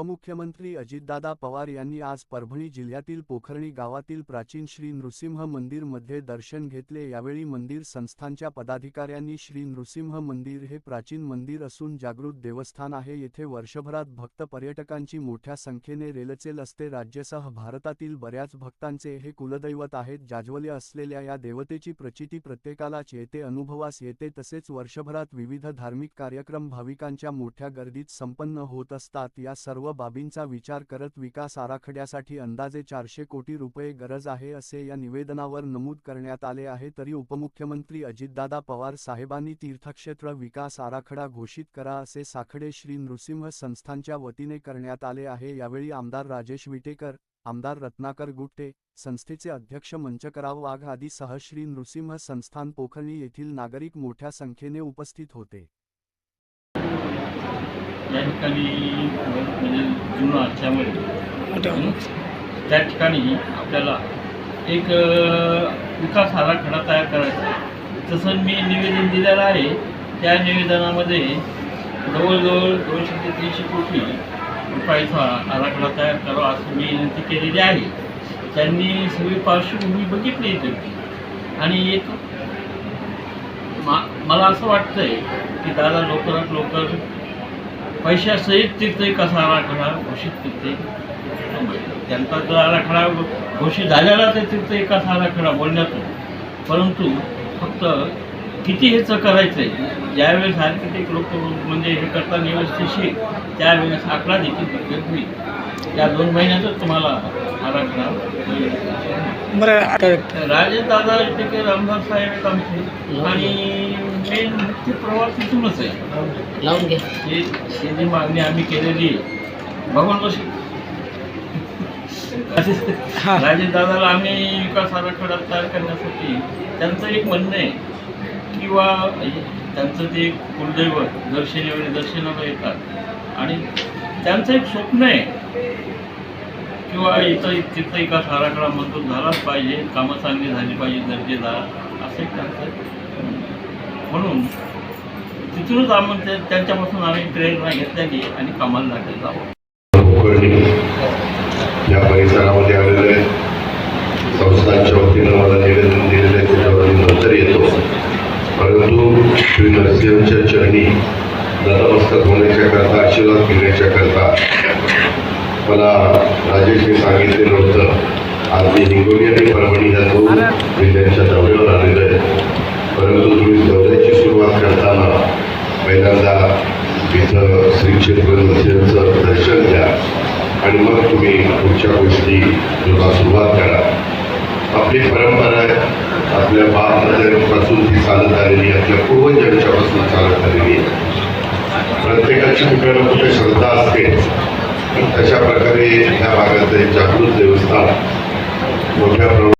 उपमुख्यमंत्री अजितदादा पवार यांनी आज परभणी जिल्ह्यातील पोखर्णी गावातील प्राचीन श्री नृसिंह मंदिरमध्ये दर्शन घेतले. यावेळी मंदिर संस्थांच्या पदाधिकाऱ्यांनी श्री नृसिंह मंदिर हे प्राचीन मंदिर असून जागृत देवस्थान आहे. येथे वर्षभरात भक्त पर्यटकांची मोठ्या संख्येने रेलचेल असते. राज्यासह भारतातील बऱ्याच भक्तांचे हे कुलदैवत आहेत. जाज्वल्य असलेल्या या देवतेची प्रचिती प्रत्येकालाच येते अनुभवास येते. तसेच वर्षभरात विविध धार्मिक कार्यक्रम भाविकांच्या मोठ्या गर्दीत संपन्न होत असतात. या सर्व बाबींचा विचार करत विकास आराखड्यासाठी अंदाजे चारशे कोटी रुपये गरज आहे असे या निवेदनावर नमूद करण्यात आले आहे. तरी उपमुख्यमंत्री अजितदादा पवार साहेबांनी तीर्थक्षेत्र विकास आराखडा घोषित करा असे साखडे श्री नृसिंह संस्थांच्या वतीने करण्यात आले आहे. यावेळी आमदार राजेश विटेकर आमदार रत्नाकर गुट्टे संस्थेचे अध्यक्ष मंचकराव वाघ आदी सहश्री नृसिंह संस्थान पोखर्णी येथील नागरिक मोठ्या संख्येने उपस्थित होते. या ठिकाणी म्हणजे जुनं हं, त्या ठिकाणी आपल्याला एक विकास आराखडा तयार करायचा आहे. तसं मी निवेदन दिलेलं आहे त्या निवेदनामध्ये जवळजवळ दोनशे ते तीनशे कोटी रुपयाचा आराखडा तयार करावा असं मी विनंती केलेली आहे. त्यांनी सगळी पार्श्वभूमी बघितली इथे आणि एक मा मला असं वाटतंय की दादा लवकरात लवकर पैशासहित तिथे कसा आराखडा घोषित करते? त्यांचा जो आराखडा घोषित झालेला ते तिथे कसा आराखडा बोलण्यातून परंतु फक्त किती ह्याचं करायचं आहे ज्यावेळेस आर्किटेक्ट लोक म्हणजे हे करताना व्यवस्थिशीर त्यावेळेस आकडा देखील प्रगत होईल. त्या दोन महिन्यातच तुम्हाला आराखडा राजेदादा टिके रामदास साहेब आमचे आणि मेन मुख्य प्रवास तिथूनच आहे. लावून घ्या. हे ही जी मागणी आम्ही केलेली आहे. भगवान बशी हा. राजेदादाला आम्ही विकास आराखडा तयार करण्यासाठी त्यांचं एक म्हणणं आहे. किंवा त्यांचं ते एक कुलदैवत दर शनिवारी दर्शनाला येतात. आणि त्यांचं एक स्वप्न आहे. किंवा इथं तिथं विकास आराखडा मंजूर झालाच पाहिजे. कामं चांगली झाली पाहिजे दर्जेदार असं एक त्यांचं म्हणून तिथूनच आम्ही त्यांच्यापासून आम्ही प्रेरणा घेतल्याची आणि कामाला लागलेलो आहोत या परिसरामध्ये आलेले संस्थांच्या वतीनं मला निवेदन दिलेलं आहे त्याच्यावरती नंतर येतो. परंतु श्री नरसिंहांच्या चरणी नतमस्तक होण्याच्या करता आशीर्वाद घेण्याच्या करता मला राजेशने सांगितलेलं होतं आज मी हिंगोली आणि परभणी या दोन जिल्ह्यांच्या दौऱ्यावर आलेलं आहे. परंतु करताना पहिल्यांदा इथं श्री क्षेत्र दर्शन घ्या. आणि मग तुम्ही पुढच्या गोष्टी तुला सुरुवात करा. आपली परंपरा आहे. आपल्या बापदादांपासून ती चालत आलेली आहे, आपल्या पूर्वजांच्यापासून चालत आलेली आहे. प्रत्येकाची कुठे ना कुठे श्रद्धा असते. अशा प्रकारे ह्या भागाचे जागृत देवस्थान मोठ्या प्रमाणात